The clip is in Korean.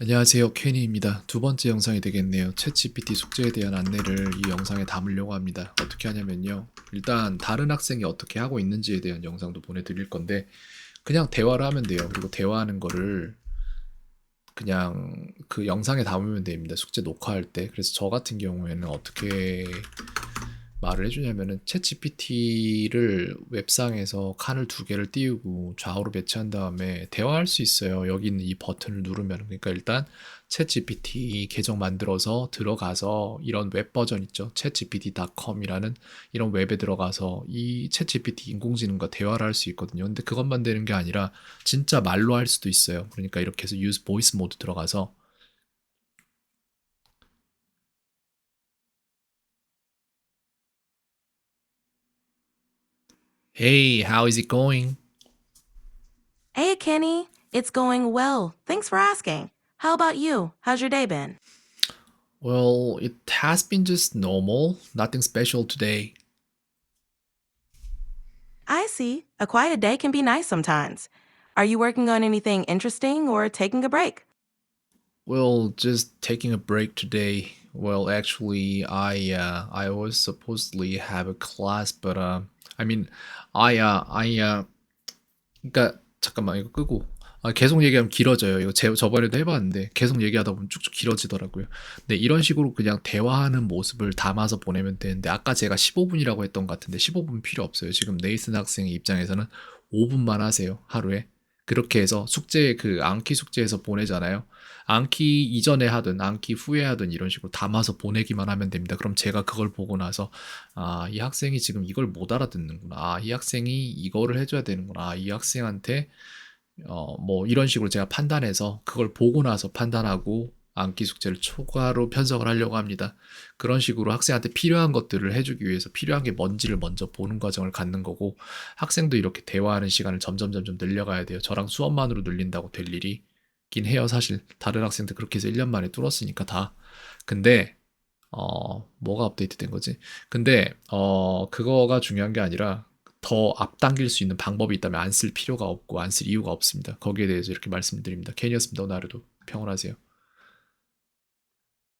안녕하세요. 케니입니다. 두 번째 영상이 되겠네요. 챗GPT 숙제에 대한 안내를 이 영상에 담으려고 합니다. 어떻게 하냐면요. 일단 다른 학생이 어떻게 하고 있는지에 대한 영상도 보내드릴 건데 그냥 대화를 하면 돼요. 그리고 대화하는 거를 그냥 그 영상에 담으면 됩니다. 숙제 녹화할 때. 그래서 저 같은 경우에는 어떻게 말을 해주냐면은 챗GPT를 웹상에서 칸을 두 개를 띄우고 좌우로 배치한 다음에 대화할 수 있어요. 여기 있는 이 버튼을 누르면 그러니까 일단 챗GPT 계정 만들어서 들어가서 이런 웹 버전 있죠. chatgpt.com이라는 이런 웹에 들어가서 이 챗GPT 인공지능과 대화를 할 수 있거든요. 근데 그것만 되는 게 아니라 진짜 말로 할 수도 있어요. 그러니까 이렇게 해서 use voice 모드 들어가서 Hey, how is it going? Hey, Kenny. It's going well. Thanks for asking. How about you? How's your day been? Well, it has been just normal, nothing special today. I see. A quiet day can be nice sometimes. Are you working on anything interesting or taking a break? Well, just taking a break today. Well, actually, I uh, I was supposedly have a class, but uh, I mean, I uh, I uh, 그러니까 잠깐만 이거 끄고 아, 계속 얘기하면 길어져요. 이거 제, 저번에도 해봤는데 계속 얘기하다 보면 쭉쭉 길어지더라고요. 근데 이런 식으로 그냥 대화하는 모습을 담아서 보내면 되는데 아까 제가 15분이라고 했던 것 같은데 15분 필요 없어요. 지금 네이슨 학생의 입장에서는 5분만 하세요. 하루에. 그렇게 해서 숙제 그 암기 숙제에서 보내잖아요. 암기 이전에 하든 암기 후에 하든 이런 식으로 담아서 보내기만 하면 됩니다. 그럼 제가 그걸 보고 나서 아, 이 학생이 지금 이걸 못 알아듣는구나. 아, 이 학생이 이거를 해줘야 되는구나. 아, 이 학생한테 어, 뭐 이런 식으로 제가 판단해서 그걸 보고 나서 판단하고 암기 숙제를 초과로 편성을 하려고 합니다. 그런 식으로 학생한테 필요한 것들을 해주기 위해서 필요한 게 뭔지를 먼저 보는 과정을 갖는 거고 학생도 이렇게 대화하는 시간을 점점 점점 늘려가야 돼요. 저랑 수업만으로 늘린다고 될 일이 긴 해요. 사실 다른 학생들 그렇게 해서 1년 만에 뚫었으니까 다. 근데 어, 뭐가 업데이트 된 거지? 근데 어, 그거가 중요한 게 아니라 더 앞당길 수 있는 방법이 있다면 안 쓸 필요가 없고 안 쓸 이유가 없습니다. 거기에 대해서 이렇게 말씀드립니다. 케니였습니다. 오늘 하루도 평온하세요.